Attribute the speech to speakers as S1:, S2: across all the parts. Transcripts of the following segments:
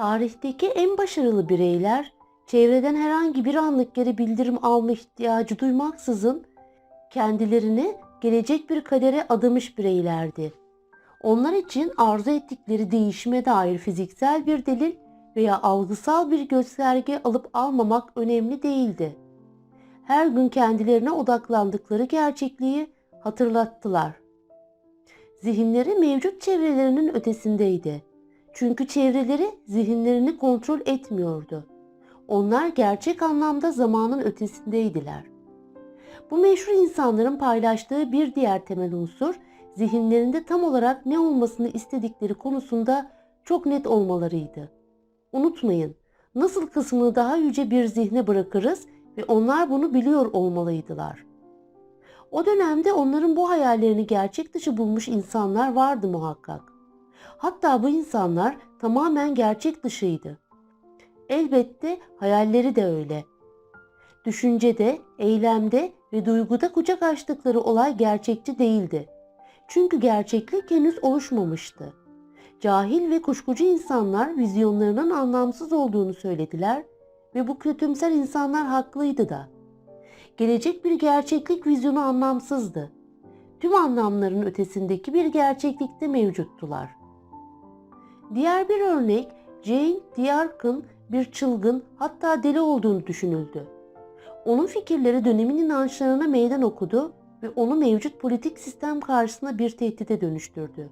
S1: Tarihteki en başarılı bireyler çevreden herhangi bir anlık geri bildirim alma ihtiyacı duymaksızın kendilerini gelecek bir kadere adamış bireylerdi. Onlar için arzu ettikleri değişime dair fiziksel bir delil veya algısal bir gösterge alıp almamak önemli değildi. Her gün kendilerine odaklandıkları gerçekliği hatırlattılar. Zihinleri mevcut çevrelerinin ötesindeydi. Çünkü çevreleri zihinlerini kontrol etmiyordu. Onlar gerçek anlamda zamanın ötesindeydiler. Bu meşhur insanların paylaştığı bir diğer temel unsur zihinlerinde tam olarak ne olmasını istedikleri konusunda çok net olmalarıydı. Unutmayın, nasıl kısmını daha yüce bir zihne bırakırız ve onlar bunu biliyor olmalıydılar. O dönemde onların bu hayallerini gerçek dışı bulmuş insanlar vardı muhakkak. Hatta bu insanlar tamamen gerçek dışıydı. Elbette hayalleri de öyle. Düşüncede, eylemde ve duyguda kucak açtıkları olay gerçekçi değildi. Çünkü gerçeklik henüz oluşmamıştı. Cahil ve kuşkucu insanlar vizyonlarının anlamsız olduğunu söylediler ve bu kötümser insanlar haklıydı da. Gelecek bir gerçeklik vizyonu anlamsızdı. Tüm anlamların ötesindeki bir gerçeklikte mevcuttular. Diğer bir örnek Jane Dierk'ın bir çılgın hatta deli olduğunu düşünüldü. Onun fikirleri dönemin inançlarına meydan okudu ve onu mevcut politik sistem karşısında bir tehdide dönüştürdü.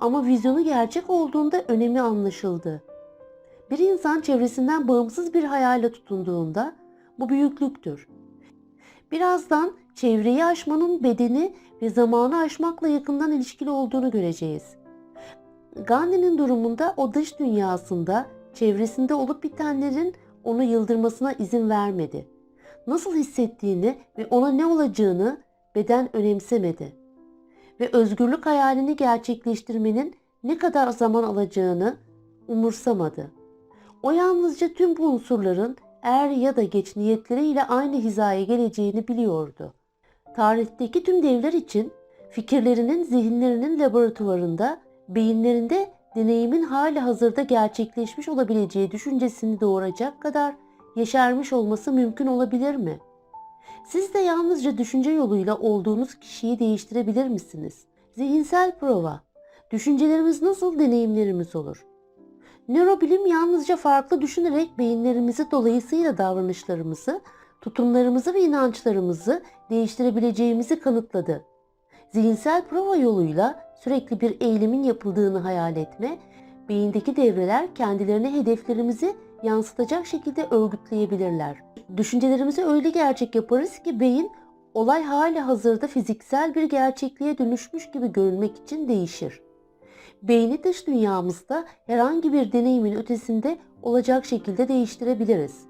S1: Ama vizyonu gerçek olduğunda önemi anlaşıldı. Bir insan çevresinden bağımsız bir hayale tutunduğunda bu büyüklüktür. Birazdan çevreyi aşmanın bedeni ve zamanı aşmakla yakından ilişkili olduğunu göreceğiz. Gandhi'nin durumunda o dış dünyasında çevresinde olup bitenlerin onu yıldırmasına izin vermedi. Nasıl hissettiğini ve ona ne olacağını beden önemsemedi. Ve özgürlük hayalini gerçekleştirmenin ne kadar zaman alacağını umursamadı. O yalnızca tüm bu unsurların er ya da geç niyetleriyle aynı hizaya geleceğini biliyordu. Tarihteki tüm devler için fikirlerinin zihinlerinin laboratuvarında, beyinlerinde deneyimin hali hazırda gerçekleşmiş olabileceği düşüncesini doğuracak kadar yeşermiş olması mümkün olabilir mi? Siz de yalnızca düşünce yoluyla olduğunuz kişiyi değiştirebilir misiniz? Zihinsel prova. Düşüncelerimiz nasıl deneyimlerimiz olur? Nörobilim yalnızca farklı düşünerek beyinlerimizi dolayısıyla davranışlarımızı, tutumlarımızı ve inançlarımızı değiştirebileceğimizi kanıtladı. Zihinsel prova yoluyla sürekli bir eylemin yapıldığını hayal etme, beyindeki devreler kendilerine hedeflerimizi yansıtacak şekilde örgütleyebilirler. Düşüncelerimizi öyle gerçek yaparız ki beyin olay hali hazırda fiziksel bir gerçekliğe dönüşmüş gibi görünmek için değişir. Beyni dış dünyamızda herhangi bir deneyimin ötesinde olacak şekilde değiştirebiliriz.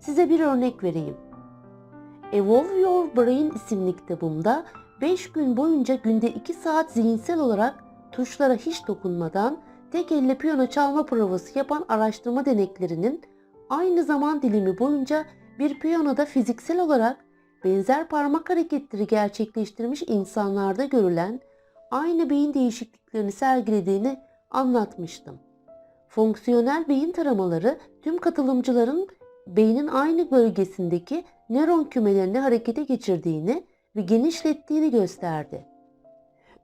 S1: Size bir örnek vereyim. Evolve Your Brain isimli kitabımda 5 gün boyunca günde 2 saat zihinsel olarak tuşlara hiç dokunmadan tek elle piyano çalma provası yapan araştırma deneklerinin aynı zaman dilimi boyunca bir piyanoda fiziksel olarak benzer parmak hareketleri gerçekleştirmiş insanlarda görülen aynı beyin değişikliklerini sergilediğini anlatmıştım. Fonksiyonel beyin taramaları tüm katılımcıların beynin aynı bölgesindeki nöron kümelerini harekete geçirdiğini ve genişlettiğini gösterdi.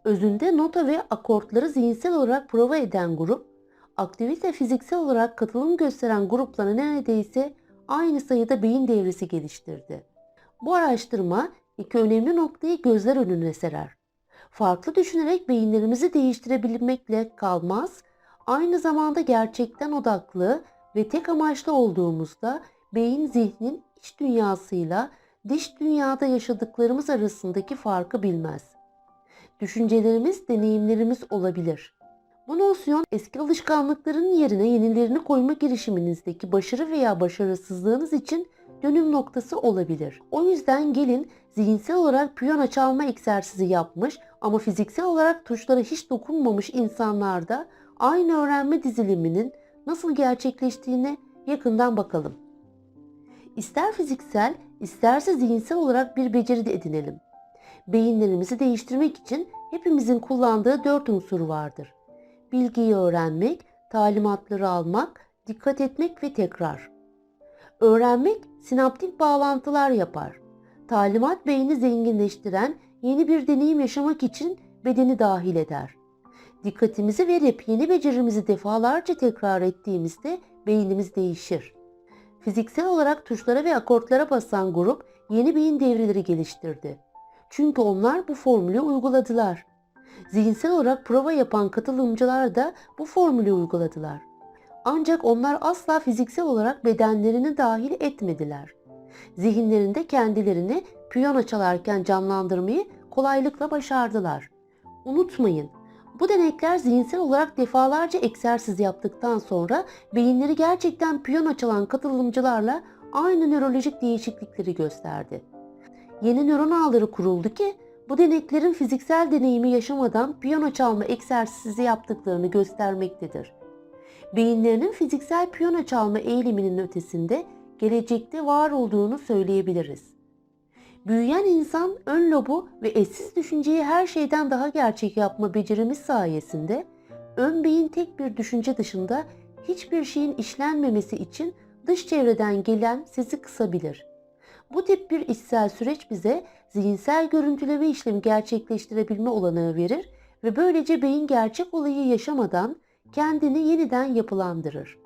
S1: Özünde nota ve akortları zihinsel olarak prova eden grup, aktivite fiziksel olarak katılım gösteren gruplara neredeyse aynı sayıda beyin devresi geliştirdi. Bu araştırma iki önemli noktayı gözler önüne serer. Farklı düşünerek beyinlerimizi değiştirebilmekle kalmaz, aynı zamanda gerçekten odaklı ve tek amaçlı olduğumuzda beyin zihnin iç dünyasıyla dış dünyada yaşadıklarımız arasındaki farkı bilmez. Düşüncelerimiz, deneyimlerimiz olabilir. Bu nosyon eski alışkanlıkların yerine yenilerini koyma girişiminizdeki başarı veya başarısızlığınız için dönüm noktası olabilir. O yüzden gelin zihinsel olarak piyano çalma egzersizi yapmış ama fiziksel olarak tuşlara hiç dokunmamış insanlarda aynı öğrenme diziliminin nasıl gerçekleştiğine yakından bakalım. İster fiziksel, isterse zihinsel olarak bir beceri de edinelim. Beyinlerimizi değiştirmek için hepimizin kullandığı dört unsur vardır. Bilgiyi öğrenmek, talimatları almak, dikkat etmek ve tekrar. Öğrenmek sinaptik bağlantılar yapar. Talimat beyni zenginleştiren yeni bir deneyim yaşamak için bedeni dahil eder. Dikkatimizi verip yeni becerimizi defalarca tekrar ettiğimizde beynimiz değişir. Fiziksel olarak tuşlara ve akortlara basan grup yeni beyin devreleri geliştirdi. Çünkü onlar bu formülü uyguladılar. Zihinsel olarak prova yapan katılımcılar da bu formülü uyguladılar. Ancak onlar asla fiziksel olarak bedenlerini dahil etmediler. Zihinlerinde kendilerini piyano çalarken canlandırmayı kolaylıkla başardılar. Unutmayın, bu denekler zihinsel olarak defalarca egzersiz yaptıktan sonra beyinleri gerçekten piyano çalan katılımcılarla aynı nörolojik değişiklikleri gösterdi. Yeni nöron ağları kuruldu ki bu deneklerin fiziksel deneyimi yaşamadan piyano çalma egzersizi yaptıklarını göstermektedir. Beyinlerinin fiziksel piyano çalma eğiliminin ötesinde gelecekte var olduğunu söyleyebiliriz. Büyüyen insan ön lobu ve eşsiz düşünceyi her şeyden daha gerçek yapma becerimiz sayesinde ön beyin tek bir düşünce dışında hiçbir şeyin işlenmemesi için dış çevreden gelen sesi kısabilir. Bu tip bir içsel süreç bize zihinsel görüntüleme işlemi gerçekleştirebilme olanağı verir ve böylece beyin gerçek olayı yaşamadan kendini yeniden yapılandırır.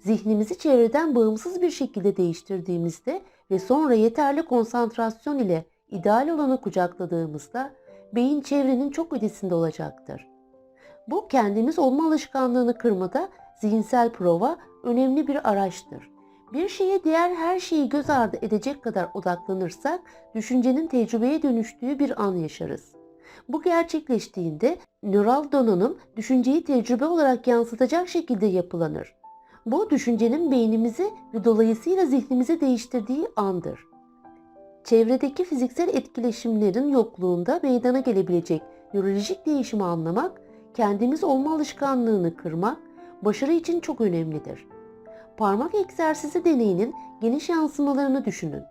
S1: Zihnimizi çevreden bağımsız bir şekilde değiştirdiğimizde ve sonra yeterli konsantrasyon ile ideal olanı kucakladığımızda beyin çevrenin çok ötesinde olacaktır. Bu kendimiz olma alışkanlığını kırmada zihinsel prova önemli bir araçtır. Bir şeye diğer her şeyi göz ardı edecek kadar odaklanırsak düşüncenin tecrübeye dönüştüğü bir an yaşarız. Bu gerçekleştiğinde nöral donanım düşünceyi tecrübe olarak yansıtacak şekilde yapılanır. Bu düşüncenin beynimizi ve dolayısıyla zihnimizi değiştirdiği andır. Çevredeki fiziksel etkileşimlerin yokluğunda meydana gelebilecek nörolojik değişimi anlamak, kendimiz olma alışkanlığını kırmak, başarı için çok önemlidir. Parmak egzersizi deneyinin geniş yansımalarını düşünün.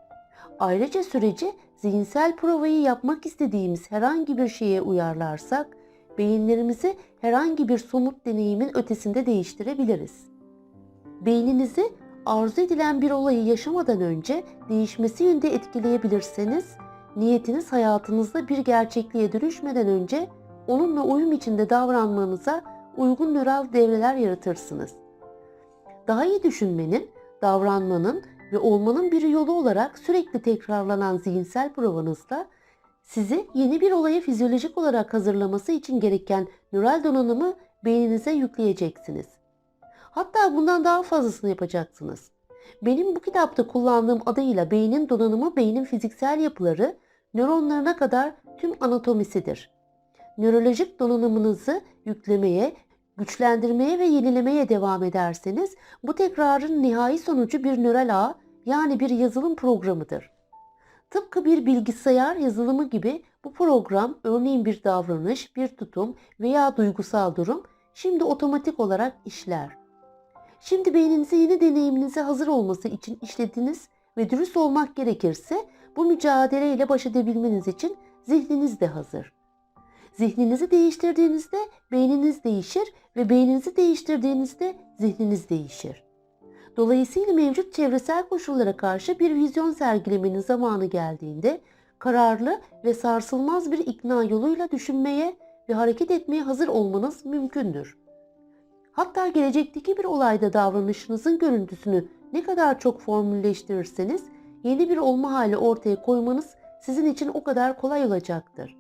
S1: Ayrıca süreci zihinsel provayı yapmak istediğimiz herhangi bir şeye uyarlarsak, beyinlerimizi herhangi bir somut deneyimin ötesinde değiştirebiliriz. Beyninizi arzu edilen bir olayı yaşamadan önce değişmesi yönde etkileyebilirseniz, niyetiniz hayatınızda bir gerçekliğe dönüşmeden önce onunla uyum içinde davranmanıza uygun nöral devreler yaratırsınız. Daha iyi düşünmenin, davranmanın ve olmanın bir yolu olarak sürekli tekrarlanan zihinsel provanızda sizi yeni bir olaya fizyolojik olarak hazırlaması için gereken nöral donanımı beyninize yükleyeceksiniz. Hatta bundan daha fazlasını yapacaksınız. Benim bu kitapta kullandığım adıyla beynin donanımı beynin fiziksel yapıları nöronlarına kadar tüm anatomisidir. Nörolojik donanımınızı yüklemeye, güçlendirmeye ve yenilemeye devam ederseniz bu tekrarın nihai sonucu bir nöral ağ yani bir yazılım programıdır. Tıpkı bir bilgisayar yazılımı gibi bu program örneğin bir davranış, bir tutum veya duygusal durum şimdi otomatik olarak işler. Şimdi beyninize yeni deneyiminize hazır olması için işlediniz ve dürüst olmak gerekirse bu mücadeleyle baş edebilmeniz için zihniniz de hazır. Zihninizi değiştirdiğinizde beyniniz değişir ve beyninizi değiştirdiğinizde zihniniz değişir. Dolayısıyla mevcut çevresel koşullara karşı bir vizyon sergilemenin zamanı geldiğinde kararlı ve sarsılmaz bir ikna yoluyla düşünmeye ve hareket etmeye hazır olmanız mümkündür. Hatta gelecekteki bir olayda davranışınızın görüntüsünü ne kadar çok formülleştirirseniz yeni bir olma hali ortaya koymanız sizin için o kadar kolay olacaktır.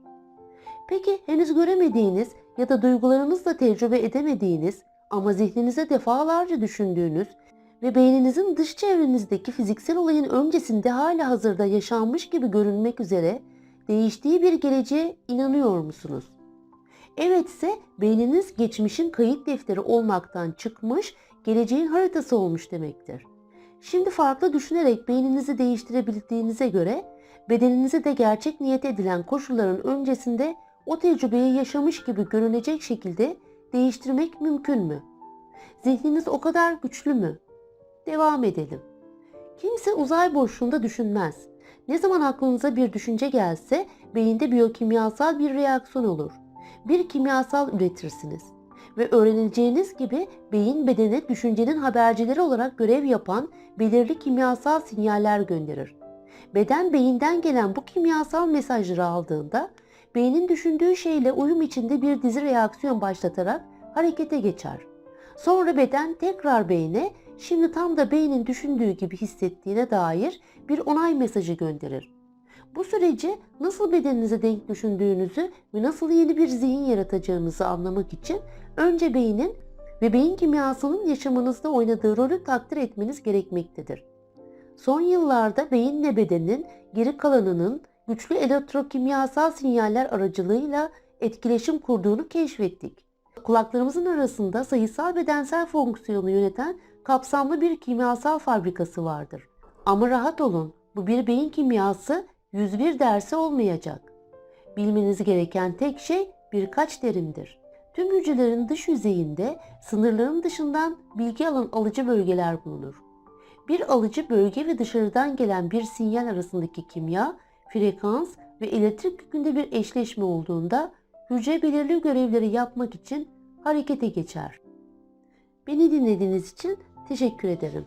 S1: Peki henüz göremediğiniz ya da duygularınızla tecrübe edemediğiniz ama zihninize defalarca düşündüğünüz ve beyninizin dış çevrenizdeki fiziksel olayın öncesinde hala hazırda yaşanmış gibi görünmek üzere değiştiği bir geleceğe inanıyor musunuz? Evetse beyniniz geçmişin kayıt defteri olmaktan çıkmış, geleceğin haritası olmuş demektir. Şimdi farklı düşünerek beyninizi değiştirebildiğinize göre bedeninizi de gerçek niyet edilen koşulların öncesinde o tecrübeyi yaşamış gibi görünecek şekilde değiştirmek mümkün mü? Zihniniz o kadar güçlü mü? Devam edelim. Kimse uzay boşluğunda düşünmez. Ne zaman aklınıza bir düşünce gelse beyinde biyokimyasal bir reaksiyon olur. Bir kimyasal üretirsiniz. Ve öğreneceğiniz gibi beyin bedene düşüncenin habercileri olarak görev yapan belirli kimyasal sinyaller gönderir. Beden beyinden gelen bu kimyasal mesajları aldığında beynin düşündüğü şeyle uyum içinde bir dizi reaksiyon başlatarak harekete geçer. Sonra beden tekrar beyne şimdi tam da beynin düşündüğü gibi hissettiğine dair bir onay mesajı gönderir. Bu süreci nasıl bedeninize denk düşündüğünüzü ve nasıl yeni bir zihin yaratacağınızı anlamak için önce beynin ve beyin kimyasının yaşamınızda oynadığı rolü takdir etmeniz gerekmektedir. Son yıllarda beyinle bedenin geri kalanının güçlü elektrokimyasal sinyaller aracılığıyla etkileşim kurduğunu keşfettik. Kulaklarımızın arasında sayısal bedensel fonksiyonu yöneten kapsamlı bir kimyasal fabrikası vardır. Ama rahat olun, bu bir beyin kimyası 101 dersi olmayacak. Bilmeniz gereken tek şey birkaç terimdir. Tüm hücrelerin dış yüzeyinde sınırların dışından bilgi alan alıcı bölgeler bulunur. Bir alıcı bölge ve dışarıdan gelen bir sinyal arasındaki kimya, frekans ve elektrik yükünde bir eşleşme olduğunda hücre belirli görevleri yapmak için harekete geçer. Beni dinlediğiniz için teşekkür ederim.